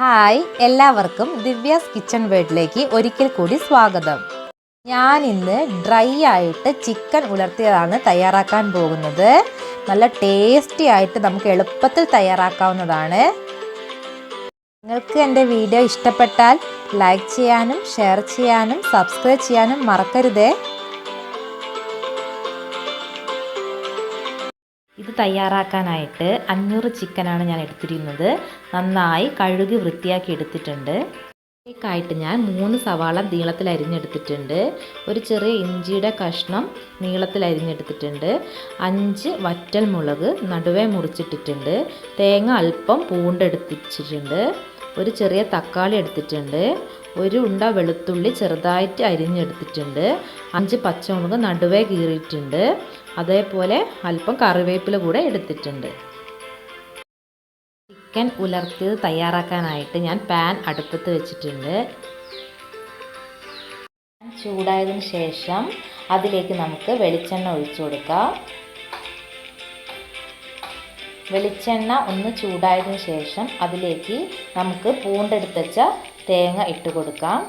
Hi എല്ലാവർക്കും Divya's kitchen വേർഡിലേക്ക് ഒരിക്കൽ കൂടി സ്വാഗതം. ഞാൻ ഇന്ന് ഡ്രൈ ആയിട്ട് ചിക്കൻ ഉലർത്തിയതാണ് തയ്യാറാക്കാൻ പോകുന്നത്. നല്ല ടേസ്റ്റി ആയിട്ട് നമുക്ക് എളുപ്പത്തിൽ തയ്യാറാക്കാവുന്നതാണ്. നിങ്ങൾക്ക് എന്റെ വീഡിയോ ഇഷ്ടപ്പെട്ടാൽ ലൈക്ക് ചെയ്യാനും ഷെയർ ചെയ്യാനും സബ്സ്ക്രൈബ് ചെയ്യാനും മറക്കരുതേ. ഇത് തയ്യാറാക്കാനായിട്ട് അഞ്ഞൂറ് ചിക്കനാണ് ഞാൻ എടുത്തിരുന്നത്. നന്നായി കഴുകി വൃത്തിയാക്കി എടുത്തിട്ടുണ്ട്. ായിട്ട് ഞാൻ മൂന്ന് സവാള നീളത്തിൽ അരിഞ്ഞെടുത്തിട്ടുണ്ട്. ഒരു ചെറിയ ഇഞ്ചിയുടെ കഷ്ണം നീളത്തിൽ അരിഞ്ഞെടുത്തിട്ടുണ്ട്. അഞ്ച് വറ്റൽ മുളക് നടുവേ മുറിച്ചിട്ടിട്ടുണ്ട്. തേങ്ങ അല്പം പൂണ്ടെടുത്തിട്ടുണ്ട്. ഒരു ചെറിയ തക്കാളി എടുത്തിട്ടുണ്ട്. ഒരു ഉണ്ട വെളുത്തുള്ളി ചെറുതായിട്ട് അരിഞ്ഞെടുത്തിട്ടുണ്ട്. അഞ്ച് പച്ചമുളക് നടുവേ കീറിയിട്ടുണ്ട്. അതേപോലെ അല്പം കറിവേപ്പില കൂടെ എടുത്തിട്ടുണ്ട്. ചിക്കൻ ഉലർത്തിയത് തയ്യാറാക്കാനായിട്ട് ഞാൻ പാൻ അടുപ്പത്ത് വെച്ചിട്ടുണ്ട്. ചൂടായതിനു ശേഷം അതിലേക്ക് നമുക്ക് വെളിച്ചെണ്ണ ഒഴിച്ചു കൊടുക്കാം. വെളിച്ചെണ്ണ ഒന്ന് ചൂടായതിനു ശേഷം അതിലേക്ക് നമുക്ക് പൂണ്ടെടുത്തച്ച തേങ്ങ ഇട്ട് കൊടുക്കാം.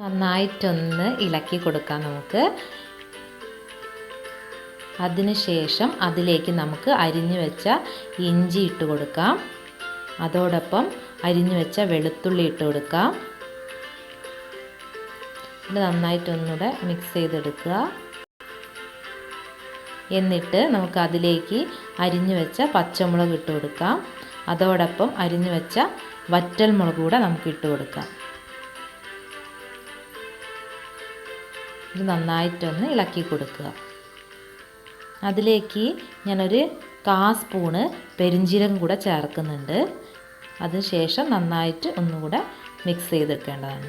നന്നായിട്ടൊന്ന് ഇളക്കി കൊടുക്കാം നമുക്ക്. അതിനുശേഷം അതിലേക്ക് നമുക്ക് അരിഞ്ഞു വെച്ച ഇഞ്ചി ഇട്ട് കൊടുക്കാം. അതോടൊപ്പം അരിഞ്ഞു വെച്ച വെളുത്തുള്ളി ഇട്ട് കൊടുക്കാം. ഇത് നന്നായിട്ടൊന്നുകൂടെ മിക്സ് ചെയ്തെടുക്കുക. എന്നിട്ട് നമുക്ക് അതിലേക്ക് അരിഞ്ഞു വെച്ച പച്ചമുളക് ഇട്ട് കൊടുക്കാം. അതോടൊപ്പം അരിഞ്ഞു വെച്ച വറ്റൽ മുളക് കൂടെ നമുക്ക് ഇട്ട് കൊടുക്കാം. ഇത് നന്നായിട്ടൊന്ന് ഇളക്കി കൊടുക്കുക. അതിലേക്ക് ഞാനൊരു കാ സ്പൂണ് പെരിഞ്ചീരകം കൂടെ ചേർക്കുന്നുണ്ട്. അതിനുശേഷം നന്നായിട്ട് ഒന്നുകൂടെ മിക്സ് ചെയ്തെടുക്കേണ്ടതാണ്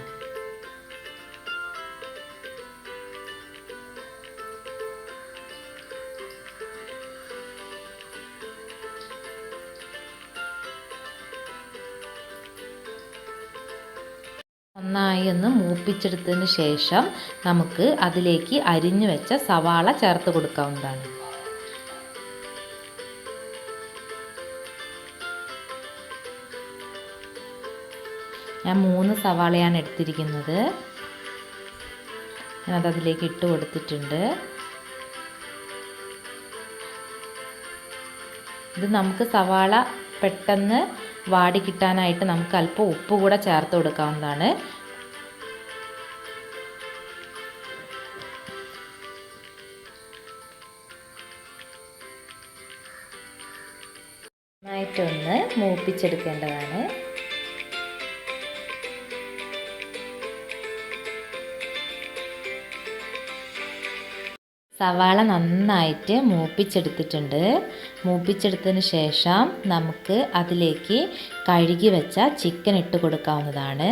നന്നായി ഒന്ന് മൂപ്പിച്ചെടുത്തതിന് ശേഷം നമുക്ക് അതിലേക്ക് അരിഞ്ഞു വെച്ച സവാള ചേർത്ത് കൊടുക്കാവുന്നതാണ്. ഞാൻ മൂന്ന് സവാളയാണ് എടുത്തിരിക്കുന്നത്. ഞാനത് അതിലേക്ക് ഇട്ട് കൊടുത്തിട്ടുണ്ട്. ഇത് നമുക്ക് സവാള പെട്ടെന്ന് വാടി കിട്ടാനായിട്ട് നമുക്ക് അല്പം ഉപ്പ് കൂടെ ചേർത്ത് കൊടുക്കാവുന്നതാണ്. നന്നായിട്ടൊന്ന് മൂപ്പിച്ചെടുക്കേണ്ടതാണ്. സവാള നന്നായിട്ട് മൂപ്പിച്ചെടുത്തിട്ടുണ്ട്. മൂപ്പിച്ചെടുത്തതിന് ശേഷം നമുക്ക് അതിലേക്ക് കഴുകി വെച്ച ചിക്കൻ ഇട്ട് കൊടുക്കാവുന്നതാണ്.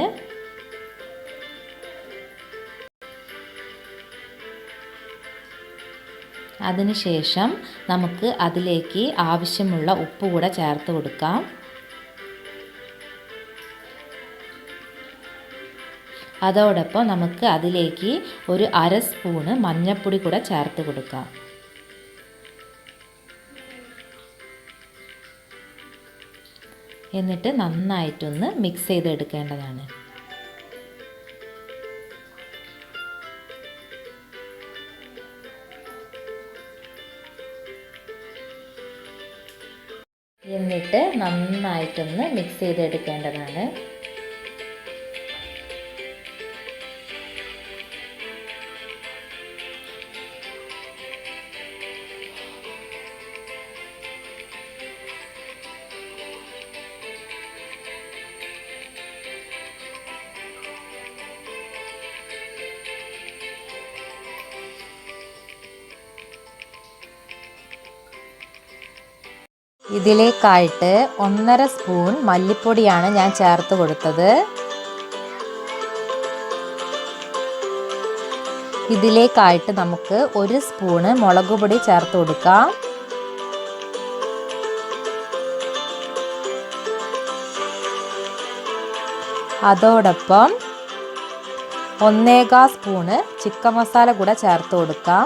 അതിനുശേഷം നമുക്ക് അതിലേക്ക് ആവശ്യമുള്ള ഉപ്പ് കൂടെ ചേർത്ത് കൊടുക്കാം. അതോടൊപ്പം നമുക്ക് അതിലേക്ക് ഒരു അര സ്പൂണ് മഞ്ഞൾപ്പൊടി കൂടെ ചേർത്ത് കൊടുക്കാം. എന്നിട്ട് നന്നായിട്ടൊന്ന് മിക്സ് ചെയ്തെടുക്കേണ്ടതാണ്. എന്നിട്ട് നന്നായിട്ടൊന്ന് മിക്സ് ചെയ്തെടുക്കേണ്ടതാണ്. ഇതിലേക്കായിട്ട് ഒന്നര സ്പൂൺ മല്ലിപ്പൊടിയാണ് ഞാൻ ചേർത്ത് കൊടുത്തത്. ഇതിലേക്കായിട്ട് നമുക്ക് ഒരു സ്പൂണ് മുളക് പൊടി ചേർത്ത് കൊടുക്കാം. അതോടൊപ്പം ഒന്നേകാ സ്പൂണ് ചിക്കൻ മസാല കൂടെ ചേർത്ത് കൊടുക്കാം.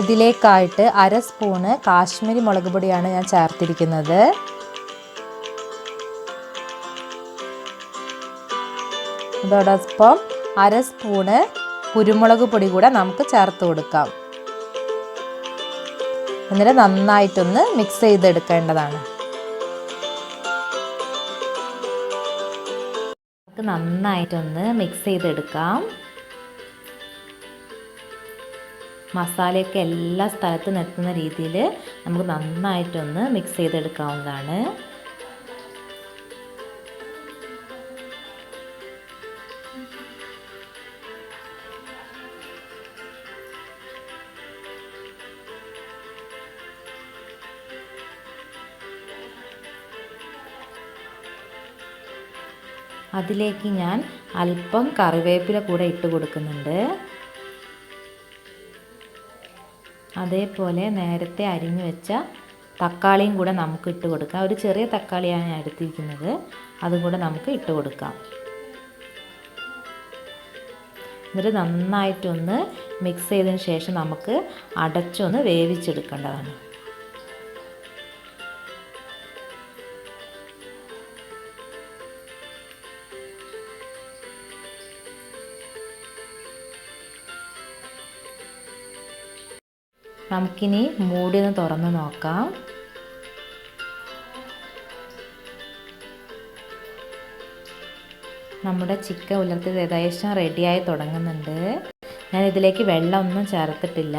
ഇതിലേക്കായിട്ട് അര സ്പൂണ് കാശ്മീരി മുളക് പൊടിയാണ് ഞാൻ ചേർത്തിരിക്കുന്നത്. അതോടൊപ്പം അര സ്പൂണ് കുരുമുളക് പൊടി കൂടെ നമുക്ക് ചേർത്ത് കൊടുക്കാം. എന്നിട്ട് നന്നായിട്ടൊന്ന് മിക്സ് ചെയ്തെടുക്കേണ്ടതാണ്. നമുക്ക് നന്നായിട്ടൊന്ന് മിക്സ് ചെയ്തെടുക്കാം. മസാലയൊക്കെ എല്ലാ സ്ഥലത്തും എത്തുന്ന രീതിയിൽ നമുക്ക് നന്നായിട്ടൊന്ന് മിക്സ് ചെയ്തെടുക്കാവുന്നതാണ്. അതിലേക്ക് ഞാൻ അല്പം കറിവേപ്പില കൂടെ ഇട്ട് കൊടുക്കുന്നുണ്ട്. അതേപോലെ നേരത്തെ അരിഞ്ഞു വെച്ച തക്കാളിയും കൂടെ നമുക്ക് ഇട്ട് കൊടുക്കാം. ഒരു ചെറിയ തക്കാളിയാണ് ഞാൻ എടുത്തിരിക്കുന്നത്. അതും കൂടെ നമുക്ക് ഇട്ട് കൊടുക്കാം. എന്നിട്ട് നന്നായിട്ടൊന്ന് മിക്സ് ചെയ്തതിന് ശേഷം നമുക്ക് അടച്ചൊന്ന് വേവിച്ചെടുക്കേണ്ടതാണ്. നമുക്കിനി മൂടി ഒന്ന് തുറന്ന് നോക്കാം. നമ്മുടെ ചിക്കൻ ഉലർത്തിയത് ഏകദേശം റെഡിയായി തുടങ്ങുന്നുണ്ട്. ഞാൻ ഇതിലേക്ക് വെള്ളമൊന്നും ചേർത്തിട്ടില്ല.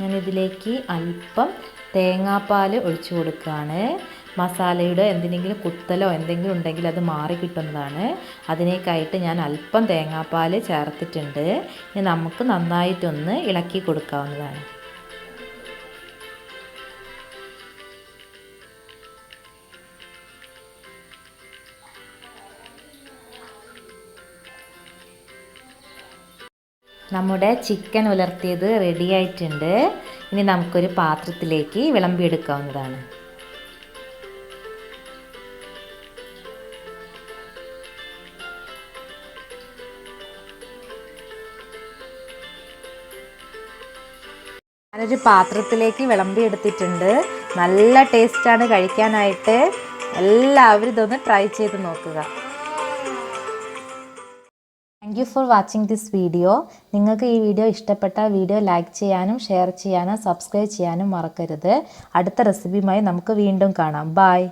ഞാൻ ഇതിലേക്ക് അല്പം തേങ്ങാപ്പാൽ ഒഴിച്ചു കൊടുക്കുകയാണ്. മസാലയുടെ എന്തിനെങ്കിലും കുത്തലോ എന്തെങ്കിലും ഉണ്ടെങ്കിൽ അത് മാറി കിട്ടുന്നതാണ്. അതിനേക്കായിട്ട് ഞാൻ അല്പം തേങ്ങാപ്പാൽ ചേർത്തിട്ടുണ്ട്. ഇനി നമുക്ക് നന്നായിട്ടൊന്ന് ഇളക്കി കൊടുക്കാവുന്നതാണ്. നമ്മുടെ ചിക്കൻ ഉലർത്തിയത് റെഡി ആയിട്ടുണ്ട്. ഇനി നമുക്കൊരു പാത്രത്തിലേക്ക് വിളമ്പിയെടുക്കാവുന്നതാണ്. ഞാനൊരു പാത്രത്തിലേക്ക് വിളമ്പി എടുത്തിട്ടുണ്ട്. നല്ല ടേസ്റ്റാണ് കഴിക്കാനായിട്ട്. എല്ലാവരും ഇതൊന്ന് ട്രൈ ചെയ്ത് നോക്കുക. Thank you for watching this video നിങ്ങൾക്ക് ഈ വീഡിയോ ഇഷ്ടപ്പെട്ട വീഡിയോ ലൈക്ക് ചെയ്യാനും ഷെയർ ചെയ്യാനും സബ്സ്ക്രൈബ് ചെയ്യാനും മറക്കരുത്. അടുത്ത റെസിപ്പിയുമായി നമുക്ക് വീണ്ടും കാണാം. ബായ്